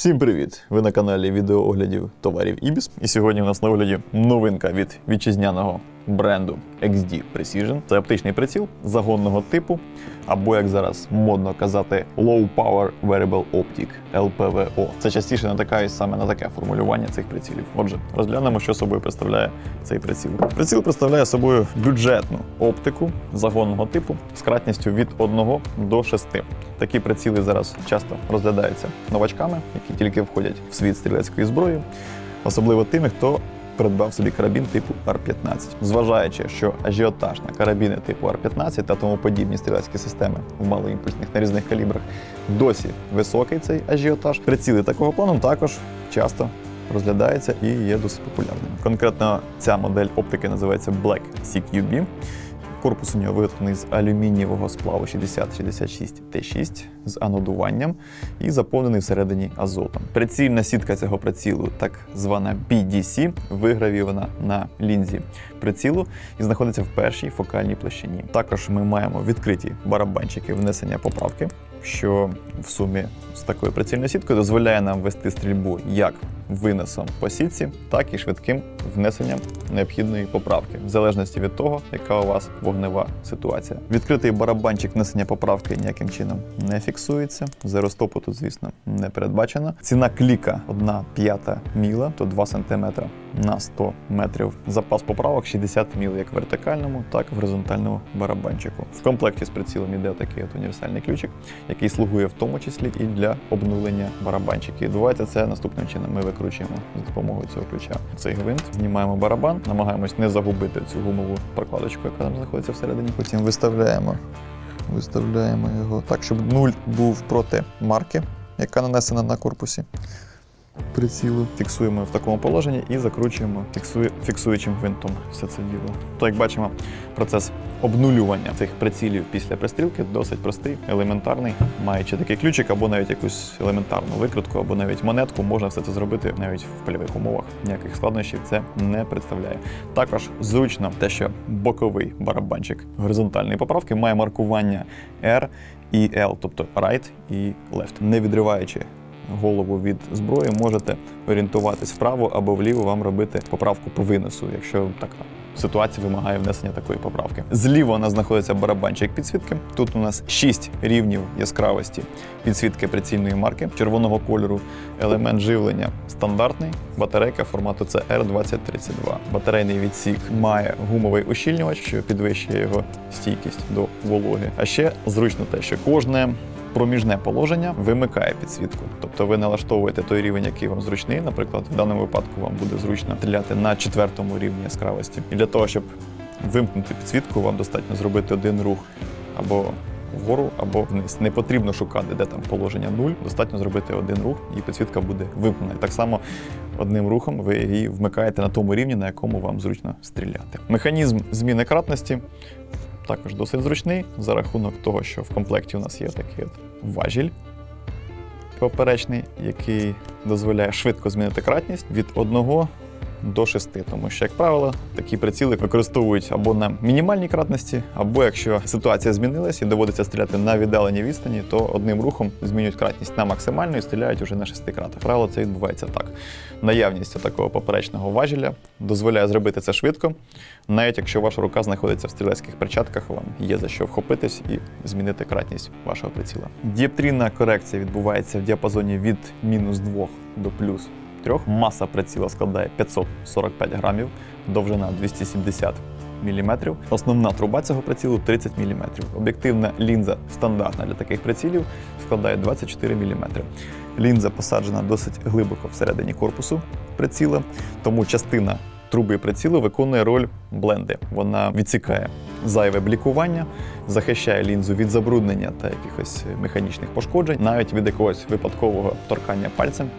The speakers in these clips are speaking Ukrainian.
Всім привіт! Ви на каналі відеооглядів товарів Ібіс. І сьогодні у нас на огляді новинка від вітчизняного бренду XD Precision. Це оптичний приціл загонного типу, або як зараз модно казати, Low Power Variable Optic LPVO. Це частіше натикаюсь саме на таке формулювання цих прицілів. Отже, розглянемо, що собою представляє цей приціл. Приціл представляє собою бюджетну оптику загонного типу з кратністю від 1 до 6. Такі приціли зараз часто розглядаються новачками, які тільки входять в світ стрілецької зброї, особливо тими, хто придбав собі карабін типу АР-15, Зважаючи, що ажіотаж на карабіни типу АР-15 та тому подібні стрілецькі системи в малоімпульсних на різних калібрах досі високий цей ажіотаж. Приціли такого плану також часто розглядається і є досить популярним. Конкретно ця модель оптики називається Black CQB. Корпус у нього виготовлений з алюмінієвого сплаву 6066 Т6 з анодуванням і заповнений всередині азотом. Прицільна сітка цього прицілу, так звана BDC, вигравівана на лінзі прицілу і знаходиться в першій фокальній площині. Також ми маємо відкриті барабанчики внесення поправки, що в сумі з такою прицільною сіткою дозволяє нам вести стрільбу як виносом по сітці, так і швидким внесенням необхідної поправки, в залежності від того, яка у вас вогнева ситуація. Відкритий барабанчик внесення поправки ніяким чином не фіксується. Зеростопу тут, звісно, не передбачено. Ціна кліка 1 п'ята міла, то 2 см на 100 метрів. Запас поправок 60 міл як в вертикальному, так і в горизонтальному барабанчику. В комплекті з прицілом іде такий от універсальний ключик, який слугує в тому числі і для обнулення барабанчиків. Відбувається це наступним чином. Ми викручуємо за допомогою цього ключа. Цей гвинт, знімаємо барабан, намагаємось не загубити цю гумову прокладочку, яка там знаходиться всередині. Потім виставляємо, виставляємо його так, щоб нуль був проти марки, яка нанесена на корпусі прицілу. Фіксуємо в такому положенні і закручуємо фіксуючим гвинтом все це діло. То, як бачимо, процес обнулювання цих прицілів після пристрілки досить простий, елементарний. Маючи такий ключик або навіть якусь елементарну викрутку, або навіть монетку, можна все це зробити навіть в польових умовах. Ніяких складнощів це не представляє. Також зручно те, що боковий барабанчик горизонтальної поправки має маркування R і L, тобто right і left, не відриваючи голову від зброї, можете орієнтуватись вправо або вліво вам робити поправку по виносу, якщо така ситуація вимагає внесення такої поправки. Зліва у нас знаходиться барабанчик підсвітки. Тут у нас 6 рівнів яскравості підсвітки прицільної марки червоного кольору. Елемент живлення стандартний, батарейка формату CR2032. Батарейний відсік має гумовий ущільнювач, що підвищує його стійкість до вологи. А ще зручно те, що кожне проміжне положення вимикає підсвітку. Тобто ви налаштовуєте той рівень, який вам зручний. Наприклад, в даному випадку вам буде зручно стріляти на четвертому рівні яскравості. І для того, щоб вимкнути підсвітку, вам достатньо зробити один рух або вгору, або вниз. Не потрібно шукати, де там положення 0, достатньо зробити один рух, і підсвітка буде вимкнена. Так само одним рухом ви її вмикаєте на тому рівні, на якому вам зручно стріляти. Механізм зміни кратності також досить зручний за рахунок того, що в комплекті у нас є такий от важіль поперечний, який дозволяє швидко змінити кратність від 1 до 6. Тому що, як правило, такі приціли використовують або на мінімальній кратності, або якщо ситуація змінилась і доводиться стріляти на віддаленій відстані, то одним рухом змінюють кратність на максимальну і стріляють уже на 6 кратах. Правило, це відбувається так. Наявність такого поперечного важеля дозволяє зробити це швидко, навіть якщо ваша рука знаходиться в стрілецьких перчатках, вам є за що вхопитись і змінити кратність вашого приціла. Діоптрійна корекція відбувається в діапазоні від мінус 2 до плюс 3. Маса приціла складає 545 грамів, довжина 270 мм. Основна труба цього прицілу 30 мм. Об'єктивна лінза стандартна для таких прицілів складає 24 мм. Лінза посаджена досить глибоко всередині корпусу приціла, тому частина труби прицілу виконує роль бленди. Вона відсікає зайве блікування, захищає лінзу від забруднення та якихось механічних пошкоджень, навіть від якогось випадкового торкання пальцем.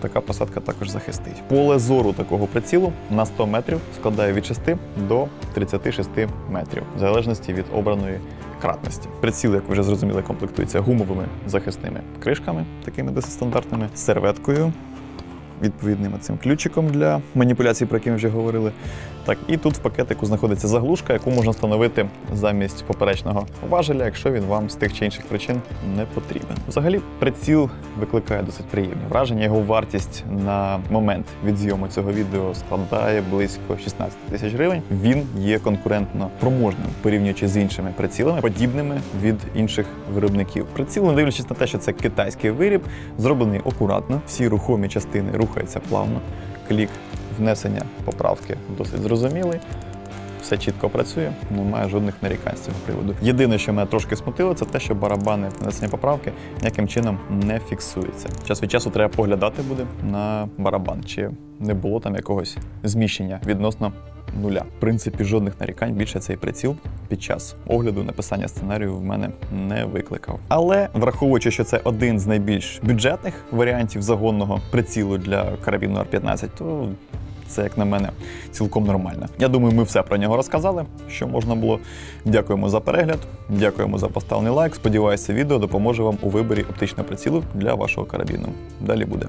Така посадка також захистить. Поле зору такого прицілу на 100 метрів складає від 6 до 36 метрів, в залежності від обраної кратності. Приціл, як ви вже зрозуміли, комплектується гумовими захисними кришками, такими досить стандартними, серветкою відповідним цим ключиком для маніпуляцій, про які ми вже говорили. Так, і тут в пакетику знаходиться заглушка, яку можна встановити замість поперечного важеля, якщо він вам з тих чи інших причин не потрібен. Взагалі, приціл викликає досить приємні враження. Його вартість на момент від зйому цього відео складає близько 16 тисяч гривень. Він є конкурентно проможним, порівнюючи з іншими прицілами, подібними від інших виробників. Приціл, не дивлячись на те, що це китайський виріб, зроблений акуратно. Всі рухомі частини рухаються плавно. Клік внесення поправки досить зрозумілий. Все чітко працює, немає жодних нарікань з цього приводу. Єдине, що мене трошки смутило, це те, що барабани внесення поправки ніяким чином не фіксуються. Час від часу треба поглядати буде на барабан, чи не було там якогось зміщення відносно нуля. В принципі, жодних нарікань більше цей приціл під час огляду написання сценарію в мене не викликав. Але враховуючи, що це один з найбільш бюджетних варіантів загонного прицілу для карабіну R15, то це, як на мене, цілком нормально. Я думаю, ми все про нього розказали, що можна було. Дякуємо за перегляд, дякуємо за поставлений лайк. Сподіваюся, відео допоможе вам у виборі оптичного прицілу для вашого карабіну. Далі буде.